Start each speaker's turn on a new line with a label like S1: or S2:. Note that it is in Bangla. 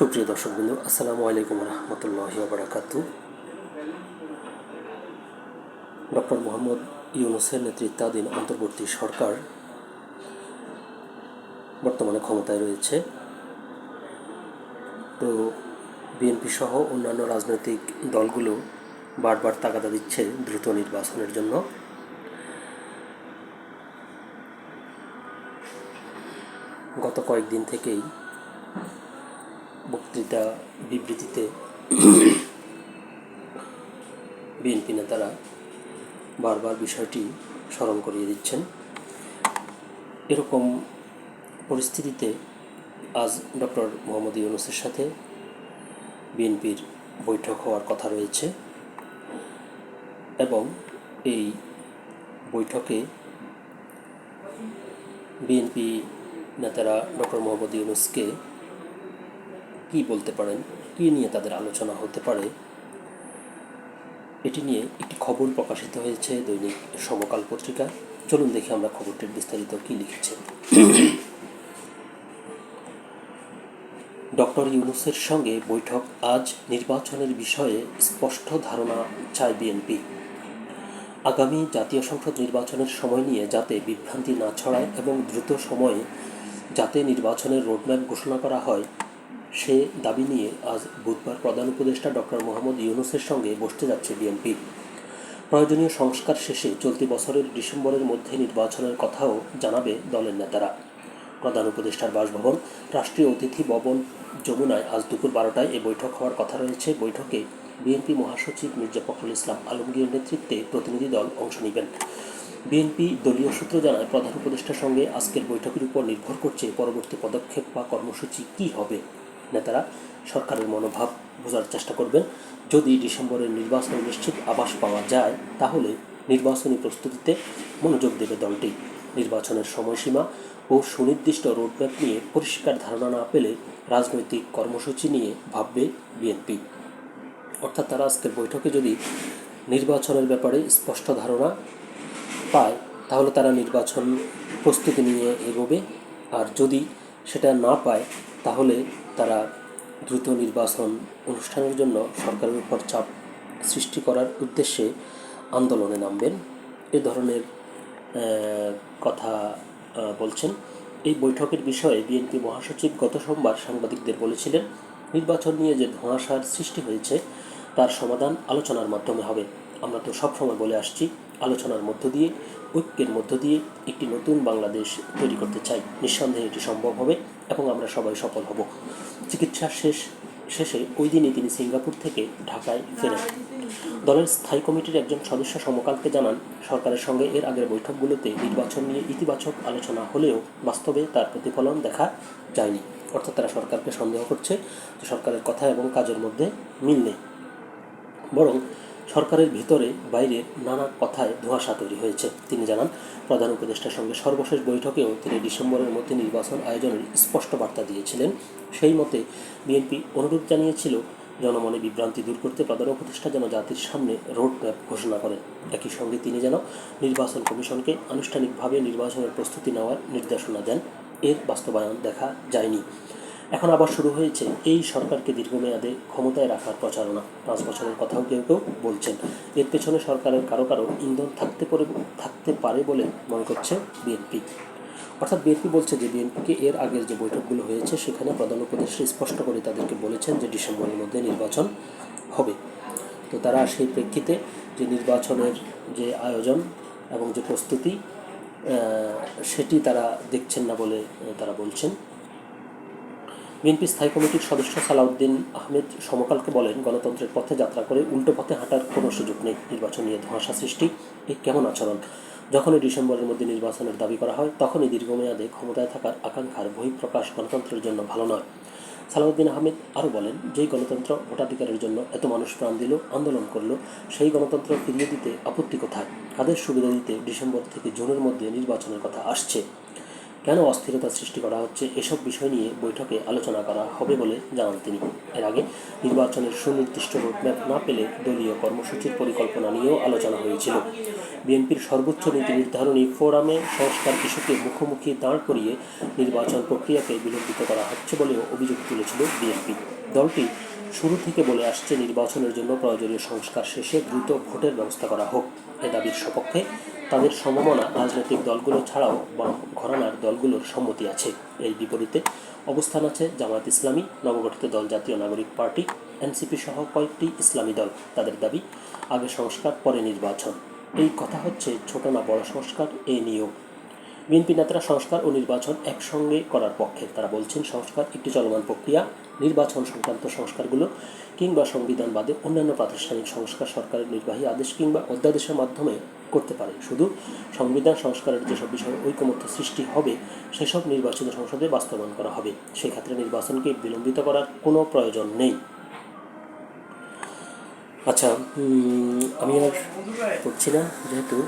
S1: সুপ্রিয় দর্শকবৃন্দ, আসসালামু আলাইকুম রহমতুল্লাহ বারাকাতু। ডক্টর মোহাম্মদ ইউনুসের নেতৃত্বাধীন অন্তর্বর্তী সরকার বর্তমানে ক্ষমতায় রয়েছে। তো বিএনপি সহ অন্যান্য রাজনৈতিক দলগুলো বারবার তাগাদা দিচ্ছে দ্রুত নির্বাচনের জন্য। গত কয়েকদিন থেকেই বক্তৃতা বিবৃতিতে বিএনপি নেতারা বারবার বিষয়টি স্মরণ করিয়ে দিচ্ছেন। এরকম পরিস্থিতিতে আজ ডক্টর মোহাম্মদ ইউনুসের সাথে বিএনপির বৈঠক হওয়ার কথা রয়েছে এবং এই বৈঠকে বিএনপি নেতারা ডক্টর মোহাম্মদ ইউনুসকে কি বলতে পারেন? কি নিয়ে তাদের আলোচনা হতে পারে? এটি নিয়ে একটি খবর প্রকাশিত হয়েছে দৈনিক সমকাল পত্রিকায় চলুন দেখি আমরা খবরটির বিস্তারিত কি লিখেছে। ডক্টর ইউনুসের সঙ্গে বৈঠক, আজ নির্বাচনের বিষয়ে স্পষ্ট ধারণা চায় বিএনপি। আগামী জাতীয় সংসদ নির্বাচনের সময় নিয়ে যাতে বিভ্রান্তি না ছড়ায় এবং দ্রুত সময়ে যাতে নির্বাচনের রোডম্যাপ ঘোষণা করা হয় সে দাবি নিয়ে আজ বুধবার প্রধান উপদেষ্টা ডক্টর মোহাম্মদ ইউনুসের সঙ্গে বসতে যাচ্ছে বিএনপি। প্রয়োজনীয় সংস্কার শেষে চলতি বছরের ডিসেম্বরের মধ্যে নির্বাচনের কথাও জানাবে দলের নেতারা। প্রধান উপদেষ্টার বাসভবন, রাষ্ট্রীয় অতিথি ভবন যমুনায় আজ দুপুর বারোটায় এ বৈঠক হওয়ার কথা রয়েছে। বৈঠকে বিএনপি মহাসচিব মির্জা ফখরুল ইসলাম আলমগীর নেতৃত্বে প্রতিনিধি দল অংশ নেবেন। বিএনপি দলীয় সূত্র জানায়, প্রধান উপদেষ্টার সঙ্গে আজকের বৈঠকের উপর নির্ভর করছে পরবর্তী পদক্ষেপ বা কর্মসূচি কী হবে। নেতারা সরকারের মনোভাব বোঝার চেষ্টা করবেন। যদি ডিসেম্বরের নির্বাচনে নিশ্চিত আবাস পাওয়া যায়, তাহলে নির্বাচনী প্রস্তুতিতে মনোযোগ দেবে দলটি। নির্বাচনের সময়সীমা ও সুনির্দিষ্ট রোডম্যাপ নিয়ে পরিষ্কার ধারণা না পেলে রাজনৈতিক কর্মসূচি নিয়ে ভাববে বিএনপি। অর্থাৎ তারা আজকের বৈঠকে যদি নির্বাচনের ব্যাপারে স্পষ্ট ধারণা পায়, তাহলে তারা নির্বাচন প্রস্তুতি নিয়ে এগোবে। আর যদি সেটা না পায়, তাহলে তারা দ্রুত নির্বাচন অনুষ্ঠানের জন্য সরকারের উপর চাপ সৃষ্টি করার উদ্দেশ্যে আন্দোলনে নামবেন। এ ধরনের কথা বলছেন। এই বৈঠকের বিষয়ে বিএনপি মহাসচিব গত সোমবার সাংবাদিকদের বলেছিলেন, নির্বাচন নিয়ে যে ধোঁয়াশার সৃষ্টি হয়েছে, তার সমাধান আলোচনার মাধ্যমে হবে। আমরা তো সবসময় বলে আসছি, আলোচনার মধ্য দিয়ে ঐক্যের মধ্য দিয়ে একটি নতুন বাংলাদেশ তৈরি করতে চাই। নিঃসন্দেহে এটি সম্ভব হবে এবং আমরা সবাই সফল হব। চিকিৎসা শেষ, শেষে ওই দিনই তিনি সিঙ্গাপুর থেকে ঢাকায় ফেরেন। দলের স্থায়ী কমিটির একজন সদস্য সমকালকে জানান, সরকারের সঙ্গে এর আগের বৈঠকগুলোতে নির্বাচন নিয়ে ইতিবাচক আলোচনা হলেও বাস্তবে তার প্রতিফলন দেখা যায়নি। অর্থাৎ তারা সরকারকে সন্দেহ করছে যে সরকারের কথা এবং কাজের মধ্যে মিল নেই। বরং সরকারের ভিতরে বাইরে নানা কথায় ধোঁয়াশা তৈরি হয়েছে। তিনি জানান, প্রধান উপদেষ্টার সঙ্গে সর্বশেষ বৈঠকেও তিনি ডিসেম্বরের মধ্যে নির্বাচন আয়োজনের স্পষ্ট বার্তা দিয়েছিলেন। সেই মতে, বিএনপি অনুরোধ জানিয়েছিল, জনমনে বিভ্রান্তি দূর করতে প্রধান উপদেষ্টা যেন জাতির সামনে রোড ম্যাপ ঘোষণা করেন একই সঙ্গে তিনি যেন নির্বাচন কমিশনকে আনুষ্ঠানিকভাবে নির্বাচনের প্রস্তুতি নেওয়ার নির্দেশনা দেন। এর বাস্তবায়ন দেখা যায়নি। এখন আবার শুরু হয়েছে এই সরকারকে দীর্ঘমেয়াদে ক্ষমতায় রাখার প্রচারণা। পাঁচ বছরের কথাও কেউ কেউ বলছেন। এর পেছনে সরকারের কারও কারও ইন্ধন থাকতে পারে থাকতে পারে বলে মনে করছে বিএনপি। অর্থাৎ বিএনপি বলছে যে বিএনপিকে এর আগের যে বৈঠকগুলো হয়েছে, সেখানে প্রধান উপদেষ্টা স্পষ্ট করে তাদেরকে বলেছেন যে ডিসেম্বরের মধ্যে নির্বাচন হবে। তো তারা সেই প্রেক্ষিতে যে নির্বাচনের যে আয়োজন এবং যে প্রস্তুতি সেটি তারা দেখছেন না বলে তারা বলছেন। বিএনপি স্থায়ী কমিটির সদস্য সালাউদ্দিন আহমেদ সমকালকে বলেন, গণতন্ত্রের পথে যাত্রা করে উল্টো পথে হাঁটার কোনো সুযোগ নেই। নির্বাচন নিয়ে ধোঁয়াশা সৃষ্টি এই কেমন আচরণ? যখনই ডিসেম্বরের মধ্যে নির্বাচনের দাবি করা হয়, তখনই দীর্ঘমেয়াদে ক্ষমতায় থাকার আকাঙ্ক্ষার বহিঃপ্রকাশ গণতন্ত্রের জন্য ভালো নয়। সালাউদ্দিন আহমেদ আরও বলেন, যেই গণতন্ত্র ভোটাধিকারের জন্য এত মানুষ প্রাণ দিল, আন্দোলন করল, সেই গণতন্ত্র ফিরিয়ে দিতে আপত্তি কোথায়? কাদের সুবিধা দিতে ডিসেম্বর থেকে জুনের মধ্যে নির্বাচনের কথা আসছে? কেন অস্থিরতা সৃষ্টি করা হচ্ছে? এসব বিষয় নিয়ে বৈঠকে আলোচনা করা হবে বলে জানান তিনি। এর আগে নির্বাচনের সুনির্দিষ্ট রোডম্যাপ না পেলে দলীয় কর্মসূচির পরিকল্পনা নিয়েও আলোচনা হয়েছিল। বিএনপির সর্বোচ্চ নীতি নির্ধারণী ফোরামে সংস্কার ইস্যুকে মুখোমুখি দাঁড় করিয়ে নির্বাচন প্রক্রিয়াকে বিলম্বিত করা হচ্ছে বলেও অভিযোগ তুলেছিল বিএনপি। দলটি শুরু থেকে বলে আসছে নির্বাচনের জন্য প্রয়োজনীয় সংস্কার শেষে দ্রুত ভোটের ব্যবস্থা করা হোক। এ দাবির সপক্ষে তাদের সম্ভাবনা রাজনৈতিক দলগুলো ছাড়াও ঘরানার দলগুলোর সম্মতি আছে। এর বিপরীতে অবস্থান আছে জামায়াত ইসলামী, নবগঠিত দল জাতীয় নাগরিক পার্টি, এনসিপি সহ কয়েকটি ইসলামী দল। তাদের দাবি, আগে সংস্কার, পরে নির্বাচন। এই কথা হচ্ছে ছোট না বড় সংস্কার, এ নিয়েও বিএনপি নেতারা সংস্কার ও নির্বাচন একসঙ্গে করার পক্ষে। তারা বলছেন, সংস্কার একটি চলমান প্রক্রিয়া। নির্বাচন সংক্রান্ত সংস্কারগুলো কিংবা সংবিধান বাদে অন্যান্য প্রাতিষ্ঠানিক সংস্কার সরকারের নির্বাহী আদেশ কিংবা অধ্যাদেশের মাধ্যমে করতে পারে। শুধু সংবিধান সংস্কারের যেসব বিষয়ে ঐকমত্য সৃষ্টি হবে, সেসব নির্বাচিত সংসদে বাস্তবায়ন করা হবে। সেক্ষেত্রে নির্বাচনকে বিলম্বিত করার কোনো প্রয়োজন নেই। আচ্ছা আমি আর করছি না যেহেতু।